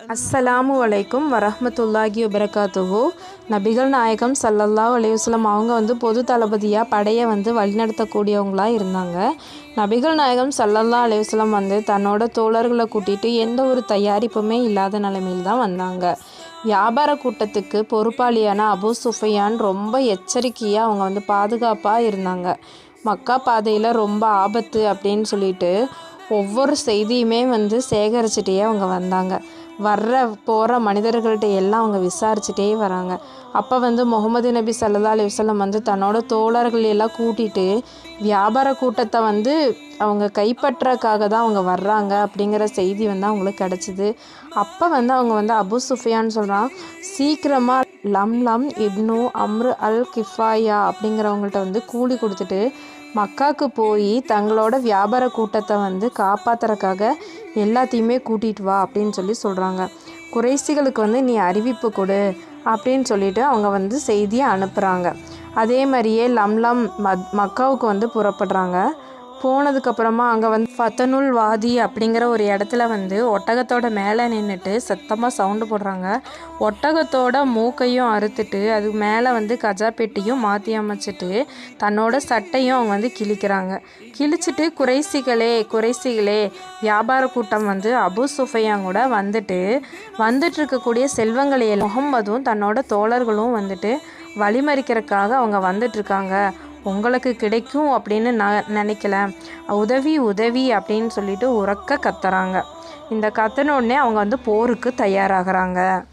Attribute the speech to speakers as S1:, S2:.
S1: அஸ்ஸலாமு வலைக்கும் வரஹமத்துல்லாஹி வபரகாத்துஹு நபிகள் நாயகம் சல்லல்லா அலையுஸ்லம் அவங்க வந்து பொது தளபதியாக படையை வந்து வழிநடத்தக்கூடியவங்களாக இருந்தாங்க நபிகள் நாயகம் சல்லல்லா அலையுஸ்லம் வந்து தன்னோட தோழர்களை கூட்டிட்டு எந்த ஒரு தயாரிப்புமே இல்லாத நிலைமையில் தான் வந்தாங்க வியாபார கூட்டத்துக்கு பொறுப்பாளியான அபு சுஃபியான் ரொம்ப எச்சரிக்கையாக அவங்க வந்து பாதுகாப்பாக இருந்தாங்க மக்கா பாதையில் ரொம்ப ஆபத்து அப்படின்னு சொல்லிட்டு ஒவ்வொரு செய்தியுமே வந்து சேகரிச்சுட்டே அவங்க வந்தாங்க வர்ற போகிற மனிதர்கள்ட்ட எல்லாம் அவங்க விசாரிச்சுட்டே வராங்க. அப்போ வந்து முகமது நபி சல்லா அலி வந்து தன்னோட தோழர்கள் எல்லாம் கூட்டிட்டு வியாபார கூட்டத்தை வந்து அவங்க கைப்பற்றக்காக தான் அவங்க வர்றாங்க அப்படிங்கிற செய்தி வந்து அவங்களுக்கு கிடச்சிது. அப்போ வந்து அவங்க வந்து அபு சுஃபியான்னு சொல்கிறான் சீக்கிரமாக லம் லம் இப்னு அம்ரு அல் கிஃபாயா அப்படிங்கிறவங்கள்ட்ட வந்து கூலி கொடுத்துட்டு மக்காவுக்கு போய் தங்களோட வியாபார கூட்டத்தை வந்து காப்பாத்துறதுக்காக எல்லாத்தையுமே கூட்டிகிட்டு வா அப்படின்னு சொல்லி சொல்கிறாங்க குறைசிகளுக்கு வந்து நீ அறிவிப்பு கொடு அப்படின்னு சொல்லிட்டு அவங்க வந்து செய்தியை அனுப்புகிறாங்க அதே மாதிரியே லம்லம் மத் மக்காவுக்கு வந்து புறப்படுறாங்க. போனதுக்கப்புறமா அங்கே வந்து ஃபத்தனுல் வாதி அப்படிங்கிற ஒரு இடத்துல வந்து ஒட்டகத்தோட மேலே நின்றுட்டு சத்தமாக சவுண்டு போடுறாங்க. ஒட்டகத்தோட மூக்கையும் அறுத்துட்டு அது மேலே வந்து கஜா பெட்டியும் மாற்றி அமைச்சிட்டு தன்னோட சட்டையும் அவங்க வந்து கிழிக்கிறாங்க. கிழிச்சிட்டு குறைசிகளே குறைசிகளே வியாபார கூட்டம் வந்து அபு சுஃபையான் கூட வந்துட்டு வந்துட்டு இருக்கக்கூடிய செல்வங்களை முகம்மதும் தன்னோட தோழர்களும் வந்துட்டு வழிமறிக்கிறதுக்காக அவங்க வந்துட்டுருக்காங்க. உங்களுக்கு கிடைக்கும் அப்படின்னு நான் நினைக்கல. உதவி உதவி அப்படின்னு சொல்லிட்டு உறக்க கத்துறாங்க. இந்த கத்தனோடனே அவங்க வந்து போருக்கு தயாராகிறாங்க.